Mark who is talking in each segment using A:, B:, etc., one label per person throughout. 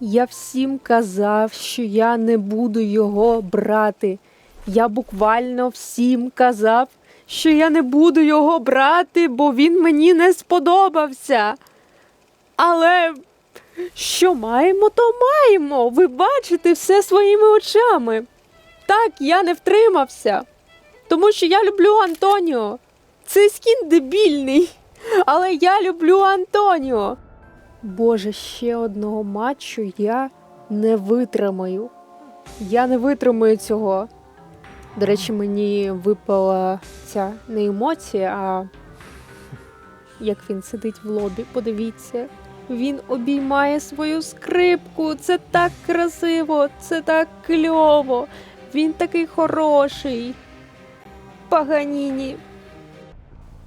A: Я всім казав, що я не буду його брати. Я буквально всім казав, що я не буду його брати, бо він мені не сподобався. Але що маємо, то маємо. Ви бачите все своїми очами. Так, я не втримався. Тому що я люблю Антоніо. Цей скін дебільний. Але я люблю Антоніо. Боже, ще одного матчу я не витримаю. Я не витримаю цього. До речі, мені випала ця не емоція, а як він сидить в лобі, подивіться. Він обіймає свою скрипку. Це так красиво, це так кльово. Він такий хороший. Паганіні.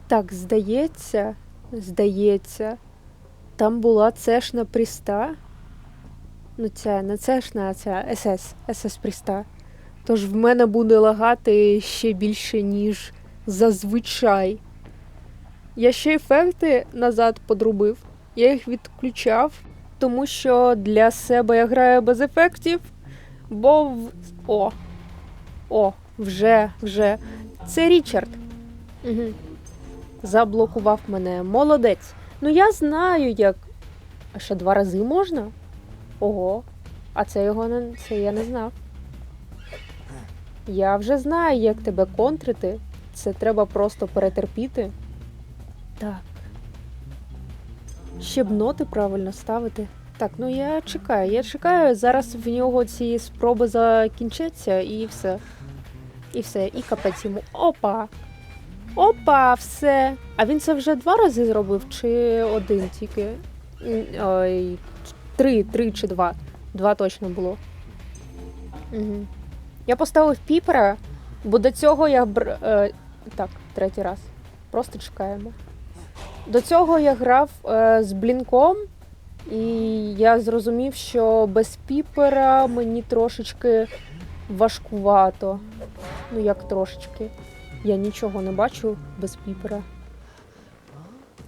A: Так, здається, здається, там була цешна пріста. Ну, ця не цешна, а ця СС, СС пріста. Тож в мене буде лагати ще більше, ніж зазвичай. Я ще ефекти назад подрубив. Я їх відключав, тому що для себе я граю без ефектів. Бо в... О! О, вже, вже. Це Річард. Угу. Заблокував мене. Молодець. Ну я знаю, як. А ще два рази можна? Ого. А це його не це я не знав. Я вже знаю, як тебе контрити. Це треба просто перетерпіти. Так. Щоб ноти правильно ставити. Так, ну я чекаю, я чекаю. Зараз в нього ці спроби закінчаться і все. І все, і капець йому. Опа! Опа, все. А він це вже два рази зробив, чи один тільки? Ой, три, три чи два. Два точно було. Угу. Я поставив піпера, бо до цього я бр... е, так, третій раз. Просто чекаємо. До цього я грав е, з блінком, і я зрозумів, що без піпера мені трошечки важкувато. Ну, як трошечки. Я нічого не бачу без піпера.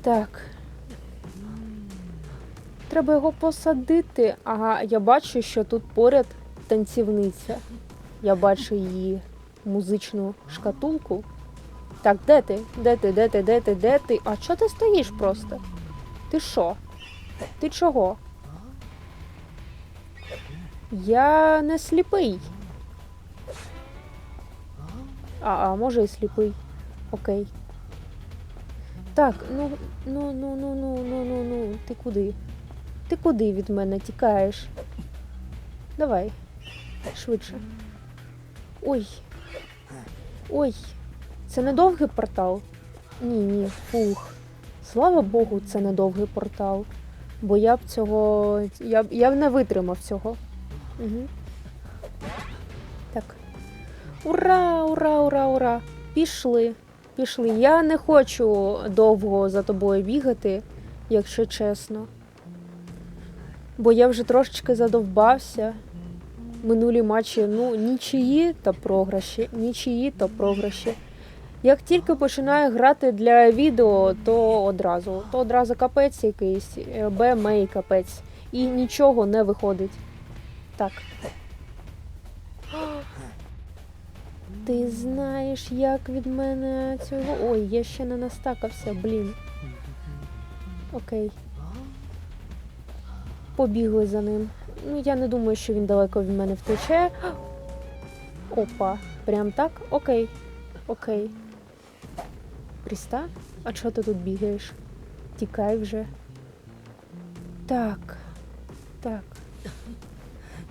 A: Так. Треба його посадити. Ага, я бачу, що тут поряд танцівниця. Я бачу її музичну шкатулку. Так, де ти? Де ти? Де ти? Де ти? Де ти? А чого ти стоїш просто? Ти що? Ти чого? Я не сліпий. А, а може і сліпий. Окей. Так, ну, ну, ну, ну, ну, ну, ну, ну, ти куди? Ти куди від мене тікаєш? Давай. Швидше. Ой. Ой. Це не довгий портал? Ні, ні, фух. Слава Богу, це не довгий портал. Бо я б цього. Я б я б не витримав цього. Угу. Так. Ура, ура, ура, ура! Пішли, пішли. Я не хочу довго за тобою бігати, якщо чесно. Бо я вже трошечки задовбався. Минулі матчі, ну, нічиї та програші, нічиї та програші. Як тільки починаю грати для відео, то одразу, то одразу капець якийсь, е, Б, мей капець. І нічого не виходить. Так. Ти знаєш, як від мене цього. Ой, я ще не настакався, блін. Окей. Побігли за ним. Ну, я не думаю, що він далеко від мене втече. Опа, прям так? Окей. Окей. Пріста? А чого ти тут бігаєш? Тікай вже. Так. Так.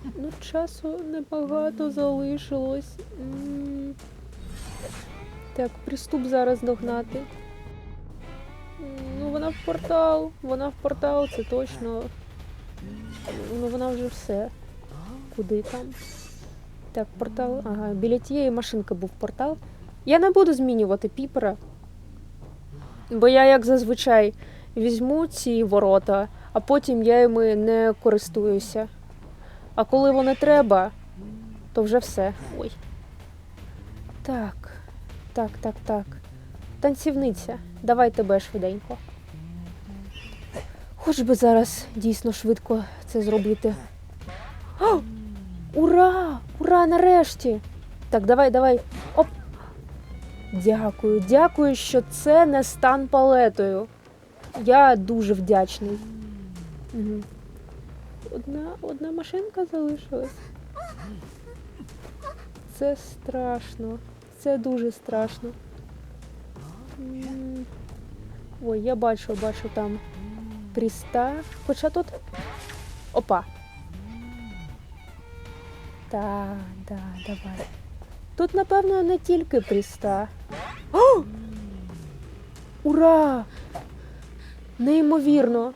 A: Ну, часу небагато залишилось. Так, приступ зараз догнати. Ну, вона в портал. Вона в портал, це точно. Ну, вона вже все. Куди там? Так, портал. Ага, біля тієї машинки був портал. Я не буду змінювати піпера. Бо я, як зазвичай, візьму ці ворота, а потім я іми не користуюся. А коли вони треба, то вже все. Ой. Так, так, так, так. Танцівниця, давай тебе швиденько. Хоч би зараз дійсно швидко це зробити. О, ура! Ура, нарешті! Так, давай, давай. Оп. Дякую, дякую, що це не стан палетою. Я дуже вдячний. Угу. Одна, одна машинка залишилась. Це страшно. Це дуже страшно. Ой, я бачу, бачу там пріста. Хоча тут. Опа. Так, да, давай. Тут, напевно, не тільки пріста. О! Ура! Неймовірно.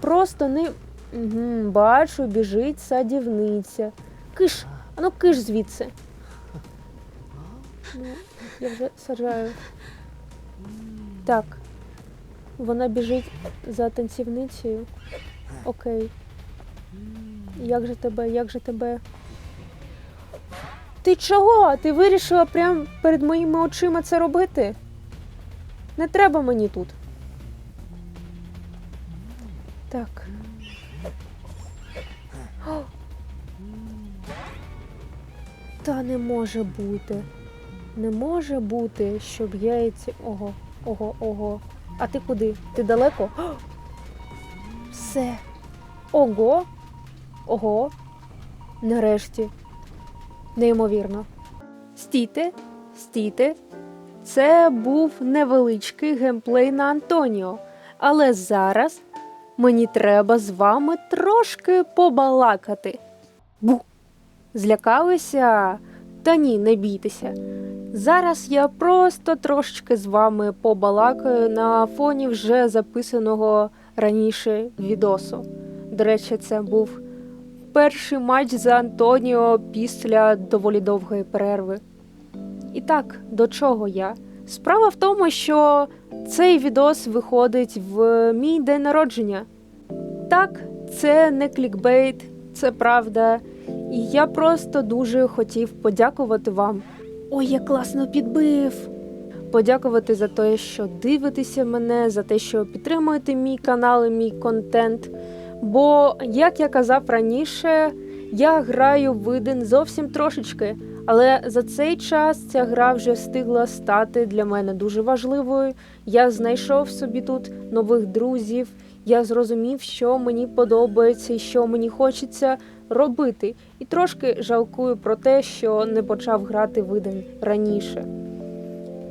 A: Просто не. Угу, бачу, біжить садівниця. Киш, а ну киш звідси. Ну, я вже саджаю. Так. Вона біжить за танцівницею. Окей. Як же тебе, як же тебе? Ти чого? Ти вирішила прямо перед моїми очима це робити? Не треба мені тут. Так. Та не може бути. Не може бути, щоб яйці. Ого, ого, ого. А ти куди? Ти далеко? О! Все. Ого. Ого. Нарешті. Неймовірно. Стійте, стійте. Це був невеличкий геймплей на Антоніо. Але зараз мені треба з вами трошки побалакати. Бу! Злякалися? Та ні, не бійтеся. Зараз я просто трошечки з вами побалакаю на фоні вже записаного раніше відосу. До речі, це був перший матч за Антоніо після доволі довгої перерви. І так, до чого я? Справа в тому, що цей відос виходить в мій день народження. Так, це не клікбейт, це правда. І я просто дуже хотів подякувати вам. Ой, я класно підбив! Подякувати за те, що дивитеся мене, за те, що підтримуєте мій канал і мій контент. Бо, як я казав раніше, я граю в один зовсім трошечки, але за цей час ця гра вже встигла стати для мене дуже важливою. Я знайшов собі тут нових друзів. Я зрозумів, що мені подобається і що мені хочеться робити, і трошки жалкую про те, що не почав грати видень раніше.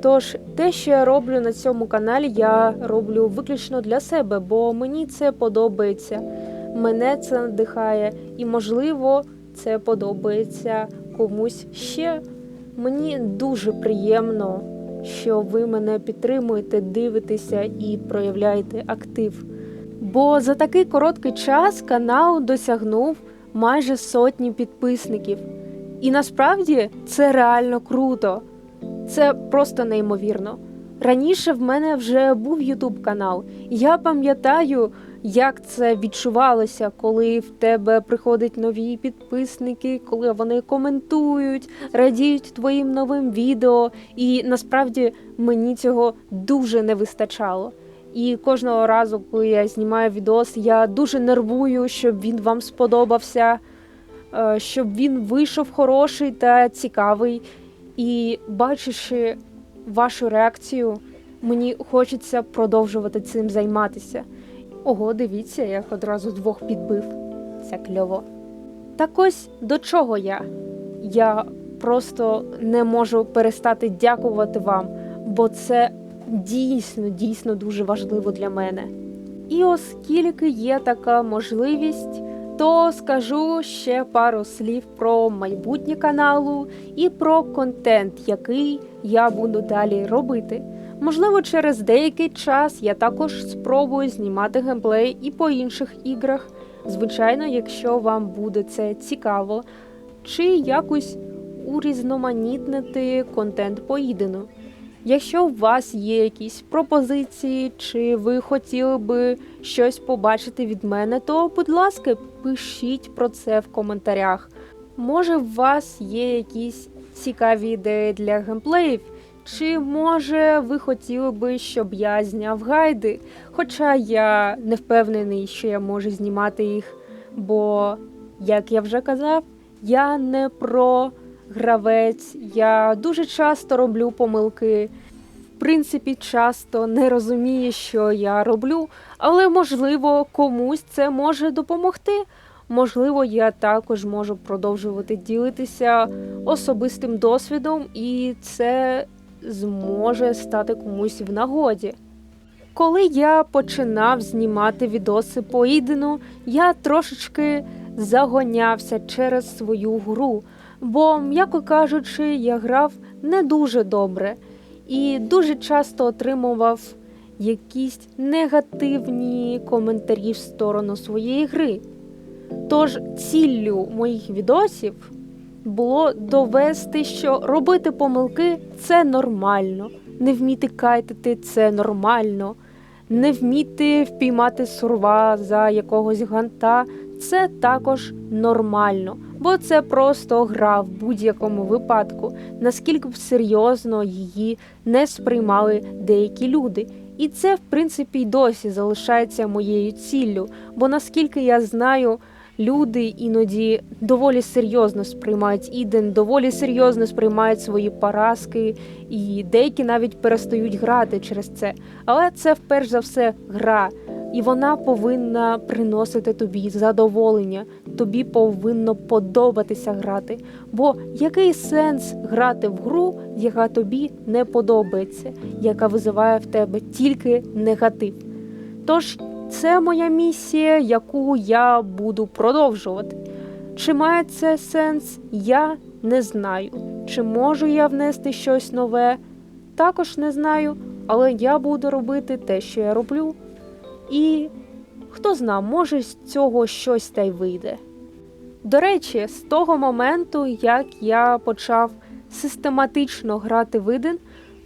A: Тож, те, що я роблю на цьому каналі, я роблю виключно для себе, бо мені це подобається, мене це надихає, і, можливо, це подобається комусь ще. Мені дуже приємно, що ви мене підтримуєте, дивитеся і проявляєте актив. Бо за такий короткий час канал досягнув майже сотні підписників. І насправді це реально круто. Це просто неймовірно. Раніше в мене вже був Ютуб канал. Я пам'ятаю, як це відчувалося, коли в тебе приходять нові підписники, коли вони коментують, радіють твоїм новим відео. І насправді мені цього дуже не вистачало. І кожного разу, коли я знімаю відос, я дуже нервую, щоб він вам сподобався, е, щоб він вийшов хороший та цікавий. І бачачи вашу реакцію, мені хочеться продовжувати цим займатися. Ого, дивіться, як одразу двох підбив. Це кльово. Так ось до чого я? Я просто не можу перестати дякувати вам, бо це дійсно, дійсно дуже важливо для мене. І оскільки є така можливість, то скажу ще пару слів про майбутнє каналу і про контент, який я буду далі робити. Можливо, через деякий час я також спробую знімати геймплей і по інших іграх. Звичайно, якщо вам буде це цікаво, чи якось урізноманітнити контент по Ідену. Якщо у вас є якісь пропозиції, чи ви хотіли би щось побачити від мене, то, будь ласка, пишіть про це в коментарях. Може, у вас є якісь цікаві ідеї для геймплеїв, чи може ви хотіли би, щоб я зняв гайди? Хоча я не впевнений, що я можу знімати їх, бо Як я вже казав, я не про гравець, я дуже часто роблю помилки. В принципі, часто не розумію, що я роблю, але можливо комусь це може допомогти. Можливо, я також можу продовжувати ділитися особистим досвідом, і це зможе стати комусь в нагоді. Коли я починав знімати відоси по я трошечки загонявся через свою гру, бо, м'яко кажучи, я грав не дуже добре і дуже часто отримував якісь негативні коментарі в сторону своєї гри. Тож ціллю моїх відосів було довести, що робити помилки це нормально, не вміти кайтити це нормально, не вміти впіймати сурва за якогось ганта це також нормально, бо це просто гра в будь-якому випадку, наскільки б серйозно її не сприймали деякі люди. І це, в принципі, й досі залишається моєю ціллю, бо наскільки я знаю, люди іноді доволі серйозно сприймають іден, доволі серйозно сприймають свої поразки, і деякі навіть перестають грати через це. Але це вперш за все гра, і вона повинна приносити тобі задоволення. Тобі повинно подобатися грати. Бо який сенс грати в гру, яка тобі не подобається, яка визиває в тебе тільки негатив? Тож це моя місія, яку я буду продовжувати. Чи має це сенс, я не знаю. Чи можу я внести щось нове? Також не знаю, але я буду робити те, що я роблю. І хто зна, може з цього щось та й вийде. До речі, з того моменту, як я почав систематично грати в Іден,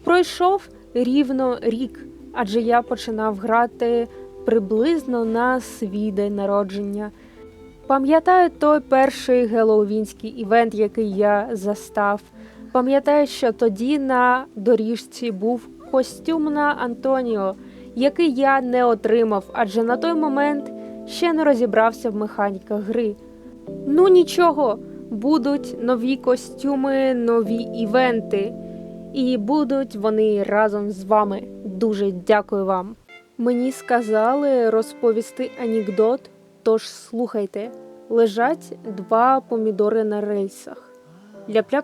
A: пройшов рівно рік, адже я починав грати приблизно на свій день народження. Пам'ятаю той перший геловінський івент, який я застав. Пам'ятаю, що тоді на доріжці був костюм на Антоніо, який я не отримав, адже на той момент ще не розібрався в механіках гри. Ну нічого, будуть нові костюми, нові івенти, і будуть вони разом з вами. Дуже дякую вам. Мені сказали розповісти анекдот, тож слухайте. Лежать два помідори на рельсах. Ляп-ляп